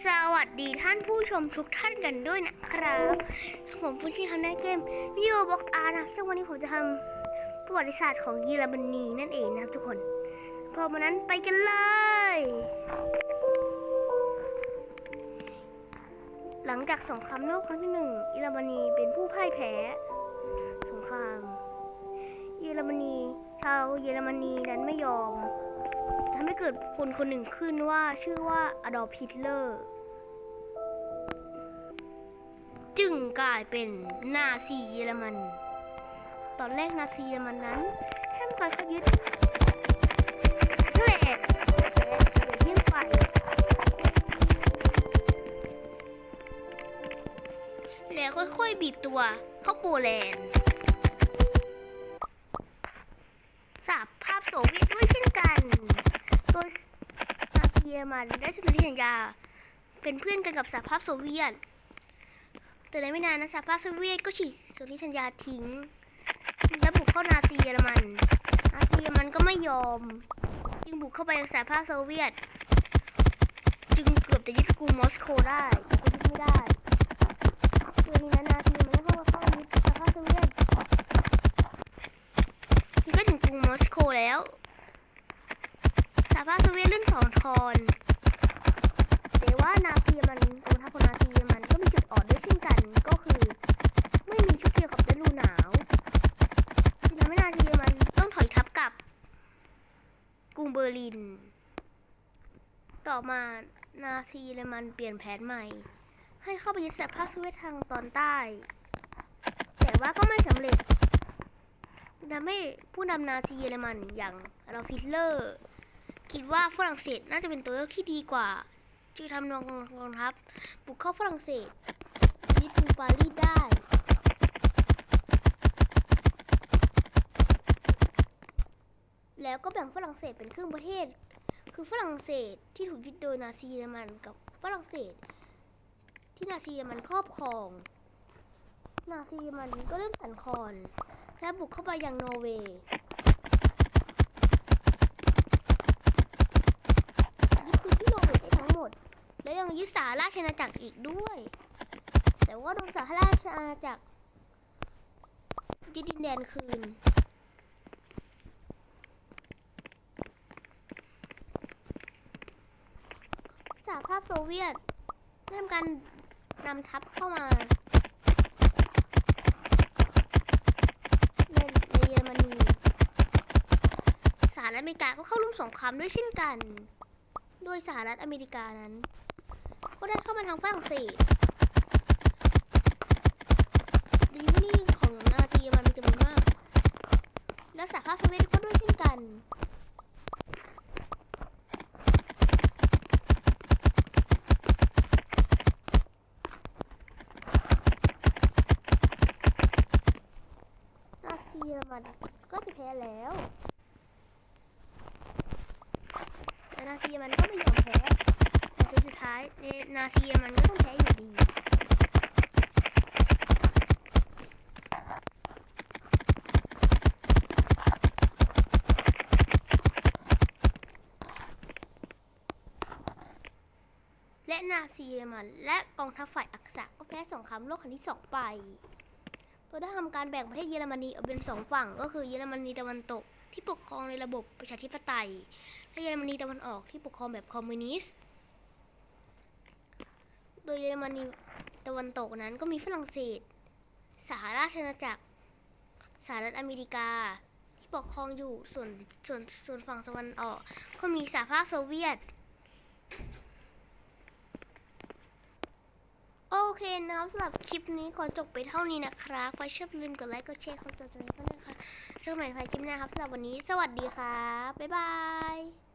สวัสดีท่านผู้ชมทุกท่านกันด้วยนะครับ ผมผู้ชี้ทำในเกมวิดีโอบล็อกอาร์นะครับซึ่งวันนี้ผมจะทำประวัติศาสตร์ของเยอรมนีนั่นเองนะครับทุกคน พอมานั้นไปกันเลย หลังจากสงครามโลกครั้งที่หนึ่งเยอรมนีเป็นผู้พ่ายแพ้ สงคราม เยอรมนี ชาวเยอรมนีนั้นไม่ยอมำให้เกิดคนคนหนึ่งขึ้นว่าชื่อว่าอดอล์ฟฮิตเลอร์จึงกลายเป็นนาซีเยอรมัน ตอนแรกนาซีเยอรมันนั้นแค่การขยึดนั่นแหละเดี๋ยวยื่นไปแล้วค่อยๆบีบตัวเข้าโปแลนด์สหภาพโซเวียตด้วยเช่นกัน โดยนาซียมันได้สนธิสัญญา เป็นเพื่อนกันกับสหภาพโซเวียต แต่ในไม่นานนะสหภาพโซเวียตก็ฉีกสนธิสัญญาทิ้งและบุกเข้านาซีเยอรมัน นาซีเยอรมันก็ไม่ยอม จึงบุกเข้าไปสหภาพโซเวียต จึงเกือบจะยึดกรุงมอสโกได้แต่ก็ยึดไม่ได้เดือนนี้นะนาซีมันเข้ามาเข้ายึดสหภาพโซเวียตนี่ก็ถึงกรุงมอสโกแล้ว สหภาพโซเวียตเลื่อนสองทอนแต่ว่านาซีมันกองทัพของนาซีมันก็มีจุดอ่อนด้วยเช่นกันก็คือ ไม่มีชุดเกี่ยวกับฤดูหนาวที่ทำให้นาซีมันต้องถอยทัพกลับกรุงเบอร์ลิน ต่อมานาซีมันเปลี่ยนแผนใหม่ ให้เข้าไปยึดสภาพโซเวียตทางตอนใต้ แต่ว่าก็ไม่สำเร็จทำให้ผู้นำนาซีเยอรมันอย่างเราพิทเลอร์ คิดว่าฝรั่งเศสน่าจะเป็นตัวเลือกที่ดีกว่า จึงทำนองกองทัพบุกเข้าฝรั่งเศสยึดกรุงปารีสได้แล้วก็แบ่งฝรั่งเศสเป็นครึ่งประเทศ คือฝรั่งเศสที่ถูกยึดโดยนาซีเยอรมันกับฝรั่งเศส ที่นาซีเยอรมันครอบครอง นาซีเยอรมันก็เริ่มสั่นคลอนและบุกเข้าไปยังนอร์เวย์ ยึดพื้นที่โนเวย์ได และยังยึดสาราชอาณาจักรอีกด้วย แต่ว่าโดนสาราชอาณาจักรยึดดินแดนคืนสหภาพโซเวียตเริ่มการนำทัพเข้ามาในในเยอรมนีสหรัฐอเมริกาก็เข้าร่วมสงครามด้วยเช่นกัน โดยสหรัฐอเมริกานั้น ก็ได้เข้ามาทางฝรั่งเศสดีที่นี่ของนาซีมันมีจำนวนมาก และสหภาพโซเวียตก็ด้วยเช่นกันนาซีเยอรมันก็จะแพ้แล้ว แต่นา ซีเยอรมันก็ไม่ยอมแพ้แต่สุดท้ายนาซีเยอรมันก็ต้องแพ้อยู่ดีและนาซีเยอรมัน และกองทัพฝ่ายอักษะก็แพ้สงครามโลกครั้งที่สองไปโดยได้ทำการแบ่งประเทศเยอรมนีออกเป็นสองฝั่ง ก็คือเยอรมนีตะวันตกที่ปกครองในระบบประชาธิปไตย และเยอรมนีตะวันออกที่ปกครองแบบคอมมิวนิสต์ โดยเยอรมนีตะวันตกนั้นก็มีฝรั่งเศส สหราชอาณาจักร สหรัฐอเมริกา ที่ปกครองอยู่ส่วนส่วนส่วนฝั่งตะวันออก ก็มีสหภาพโซเวียต โอเคนะครับสำหรับคลิปนี้ขอจบไปเท่านี้นะครับใครชอบลืมกดไลค์กดแชร์กดติดตามกันด้วยค่ะเจอกันใหม่ในคลิปหน้าครับสำหรับวันนี้ สวัสดีครับบ๊ายบาย